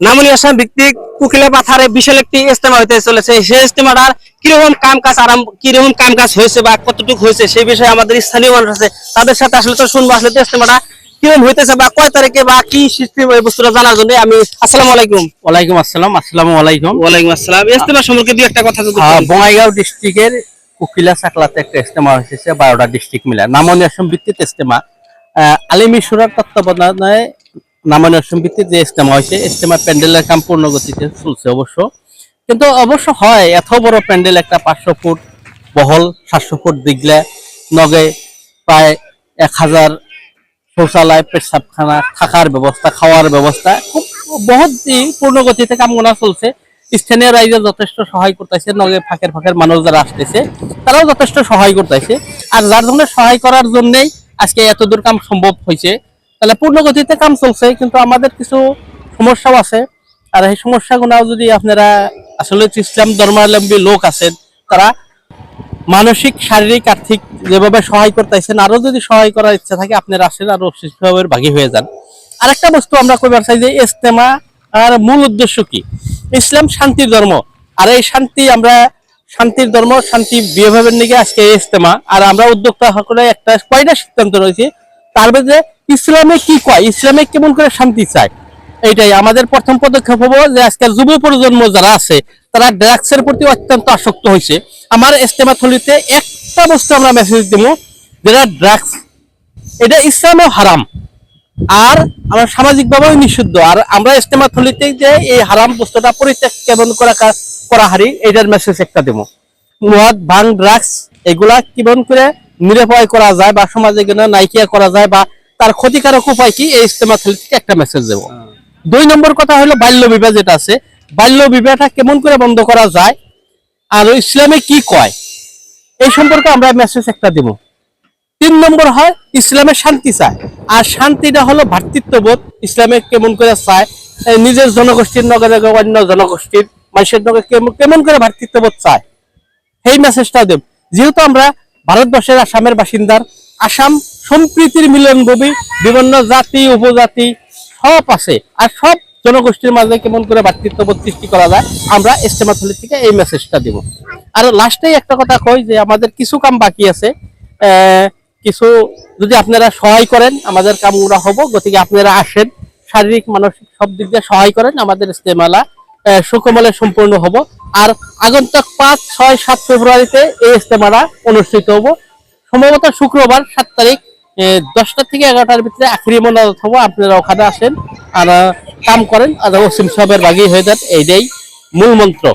নামনি আসাম ভিত্তিক কুকিলা পাথারে বিশাল একটি ইস্তেমা হইতে চলেছে। সেই ইস্তেমাটার কীরকম কাম কাজ আরাম কীরকম কাম কাজ হয়েছে বা কতটুকু হয়েছে সেই বিষয়ে আমাদের স্থানীয় মানুষ আছে তাদের সাথে আসলে তো শুনব আসলে তো ইস্তেমাটা কীরকম হইতেছে বা কয় তারিখে বা কি সিস্টেম এই বস্তুটা জানার জন্য আমি আসসালামু আলাইকুম। ওয়ালাইকুম আসসালাম আসসালামু আলাইকুম। ওয়ালাইকুম আসসালাম। ইস্তেমা সম্পর্কে দুই একটা কথা যদি বলেন। বঙ্গাইগাঁও ডিস্ট্রিক্টের কুকিলা চাকলাতে একটা ইস্তেমা হয়েছে বারোটা ডিস্ট্রিক্ট মিলে। নামনি আসাম ভিত্তিক ইস্তেমা আহ, আলিম ইসুরার তত্ত্বাবধানে নামনি অসম ভিত্তিক যে ইস্তেমা হয়েছে ইস্তেমা প্যান্ডেলের কাম পূর্ণ গতিতে চলছে অবশ্য। কিন্তু অবশ্য হয়, এত বড় প্যান্ডেল, একটা পাঁচশো ফুট বহল, সাতশো ফুট দিগলে নগে প্রায় এক হাজার শৌচালয়, পেশাবখানা, থাকার ব্যবস্থা, খাওয়ার ব্যবস্থা, খুব বহুত পূর্ণ গতিতে কামগুলা চলছে। স্থানীয় রাইজে যথেষ্ট সহায় করতেছে, নগে ফাঁকের ফাঁকের মানুষ যারা আসতেছে, তারাও যথেষ্ট সহায় করতেছে। আর যার জন্য সহায় করার জন্যই আজকে এত দূর কাম সম্ভব হয়েছে। তাহলে পূর্ণ গতিতে কাম চলছে, কিন্তু আমাদের কিছু সমস্যাও আছে। আর এই সমস্যাগুলো যদি আপনারা আসলে ইসলাম ধর্মাবলম্বী লোক আছেন, তারা মানসিক, শারীরিক, আর্থিক যেভাবে সহায় করতেছেন আরও যদি সহায় করার ইচ্ছা থাকে, আপনারা আসেন আরও সুস্থভাবে ভাগী হয়ে যান। আরেকটা বস্তু আমরা কইবার চাই যে ইস্তেমা আর মূল উদ্দেশ্য কি? ইসলাম শান্তির ধর্ম। আর এই শান্তি আমরা শান্তির ধর্ম, শান্তি বিয়েভাবের নিকে আজকে ইস্তেমা আর আমরা উদ্যোক্তা সকলে একটা, কয়টা সিদ্ধান্ত রয়েছে? তার মধ্যে ইসলামে কি কয়, ইসলামে কেমন করে শান্তি চায়? এইটাই আমাদের প্রথম পদক্ষেপ হব যে আজকাল যুব প্রজন্ম যারা আছে, তারা ড্রাগসের প্রতি অত্যন্ত আসক্ত হয়েছে। আমার ইস্তেমা থলিতে একটা বস্তু আমরা মেসেজ দিব যেটা ড্রাগস, এটা ইসলামে হারাম। আর আমরা সামাজিকভাবেও নিষিদ্ধ। আর আমরা ইস্তেমা থলিতে যে এই হারাম বস্তুটা পরিত্যাগ কেমন করা করা হারি এটার মেসেজ একটা দেবো। মদ, ভাং, ড্রাগস, এগুলা কিমন করে নিরাপয় করা যায় বা সমাজে নাইকিয়া করা যায় বা তার ক্ষতিকারক উপায় কি এই ইস্তেমা থেকে একটা মেসেজ দেবো। দুই নম্বর কথা হলো বাল্য বিবাহ যেটা আছে বাল্য বিবাহটা কেমন করে বন্ধ করা যায় আর ইসলামে কি কয় এই সম্পর্কে আমরা মেসেজ একটা দেব। তিন নম্বর হয় ইসলামে শান্তি চায়। আর শান্তিটা হলো ভ্রাতৃত্ববোধ ইসলামে কেমন করে চায় নিজের জনগোষ্ঠীর নগে নগে অন্য জনগোষ্ঠীর মানুষের নগে কেমন কেমন করে ভ্রাতৃত্ববোধ চায় সেই মেসেজটা দেব। যেহেতু আমরা ভারতবর্ষের আসামের বাসিন্দার আসাম সম্প্রীতির মিলনভূমি, বিভিন্ন জাতি, উপজাতি সব আছে। আর সব জনগোষ্ঠীর মাঝে কেমন করে ভ্রাতৃত্ববোধ সৃষ্টি করা যায়, আমরা ইস্তেমাথলি থেকে এই মেসেজটা দিব। আর লাস্টেই একটা কথা কই যে আমাদের কিছু কাম বাকি আছে। কিছু যদি আপনারা সহায় করেন, আমাদের কামগুলো হব, গতিকে আপনারা আসেন। শারীরিক, মানসিক সব দিক দিয়ে সহায় করেন আমাদের ইস্তেমালা। সুকমলে সম্পূর্ণ হব। আর আগন্তক পাঁচ, ছয়, সাত ফেব্রুয়ারিতে এই ইস্তেমারা অনুষ্ঠিত হব। সম্ভবত শুক্রবার, সাত তারিখ দশটা থেকে এগারোটার ভিতরে আখরি মনাজাত হব। আপনারা ওখানে আসেন, আর কাম করেন, আর ওসিম সাহেবের বাগি হয়ে যান। এইটাই মূল মন্ত্র।